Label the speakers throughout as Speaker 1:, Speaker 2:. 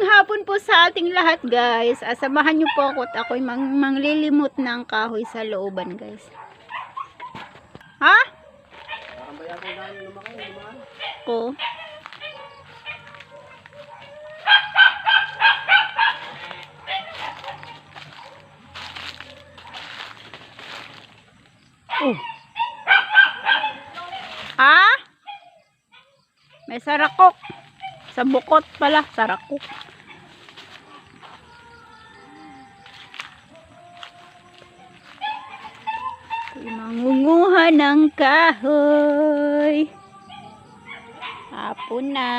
Speaker 1: Magandang hapon po sa ating lahat guys. Asamahan niyo po ako at ako'y mang manglilimot ng kahoy sa looban guys. Ha?
Speaker 2: Ko.
Speaker 1: Oh. Ha? May sarakok. Sa bukot pala, sarakok. Mangunguha ng kahoy. Hapon na.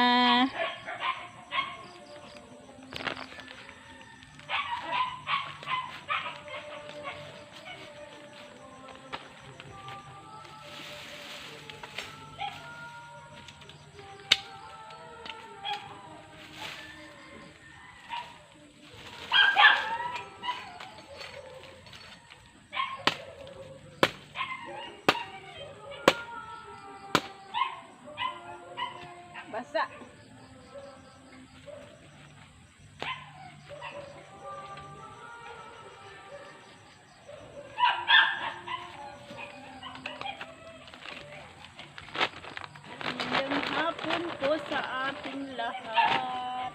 Speaker 1: Lahat.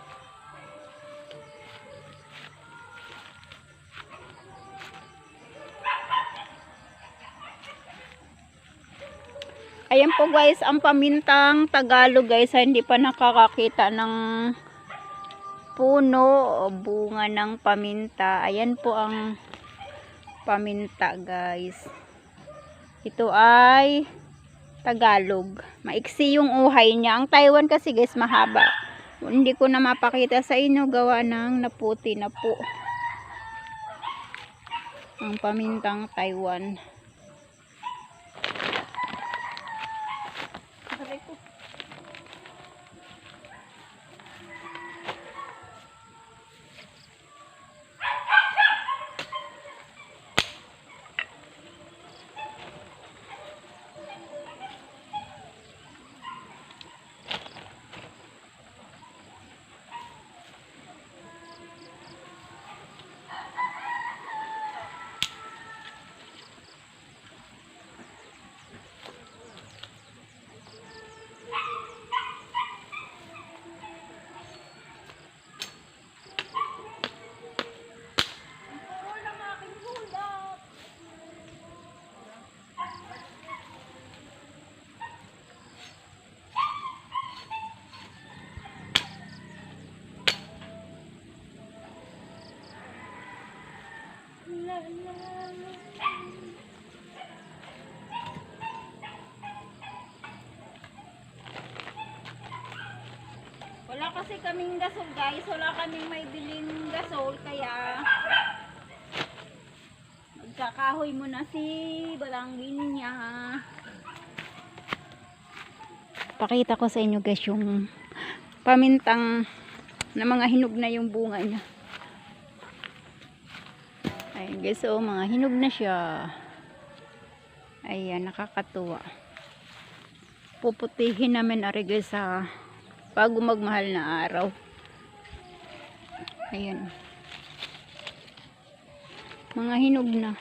Speaker 1: Ayan po guys, ang pamintang Tagalog guys, hindi pa nakakakita ng puno o bunga ng paminta. Ayan po ang paminta guys. Ito ay Tagalog. Maiksi yung uhay niya. Ang Taiwan kasi guys, mahaba. Hindi ko na mapakita sa inyo gawa ng naputi na po. Ang pamintang Taiwan. Aray ko. Wala kasi kaming gasol guys. Wala kaming may biling gasol. Kaya magkakahoy muna si Balangin niya. Pakita ko sa inyo guys yung pamintang na mga hinog na yung bunga niya. Ayan guys, oh, mga hinog na siya. Ayan, nakakatuwa. Puputihin namin ari guys sa bago magmahal na araw. Ayan. Mga hinog na.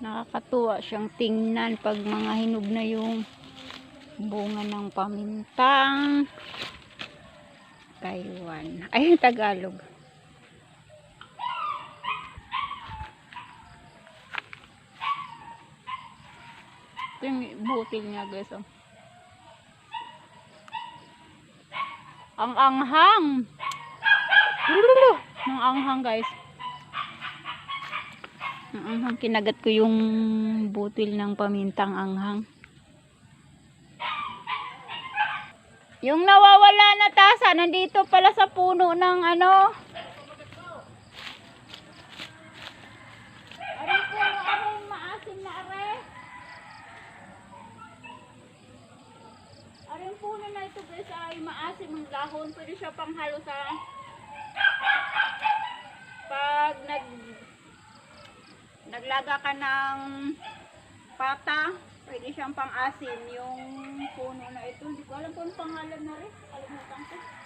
Speaker 1: Nakakatuwa siyang tingnan pag mga hinog na yung bunga ng pamintang Taiwan. Ay, Tagalog. Ito yung butil niya guys. Oh. Ang anghang. Lulu! Ang anghang guys. Ang anghang. Kinagat ko yung butil ng pamintang anghang. Yung nawawala na tasa, nandito pala sa puno ng ano. Aray po, aray, maasim na aray. Aring puno na ito guys ay maasim ang dahon. Pwede siya panghalo sa pag nag naglaga ka ng pata, pwede siyang pang-asim yung puno na ito. Hindi ko alam kung pangalan na rin. Kalimutan ko.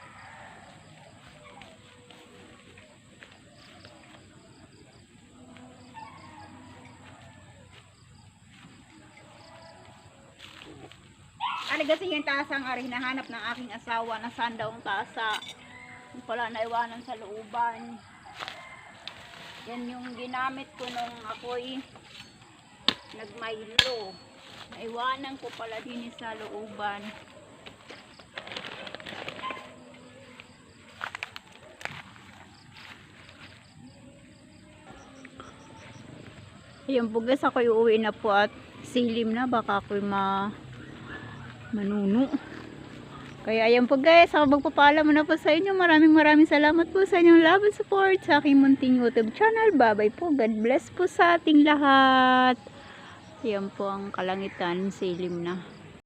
Speaker 1: Ari kasi yung tasang ari hinahanap ng aking asawa na saan daw ang tasa. Pala naiwanan sa looban. Yan yung ginamit ko nung ako'y nagmaylo. Naiwanan ko pala din sa looban. Ayun po guys, ako'y uuwi na po at silim na. Baka ako'y ma manuno. Kaya ayan po guys, ako magpapaalam muna po sa inyo. Maraming maraming salamat po sa inyong love and support sa aking munting YouTube channel. Bye-bye po. God bless po sa ating lahat. Ayan po ang kalangitan, silim na.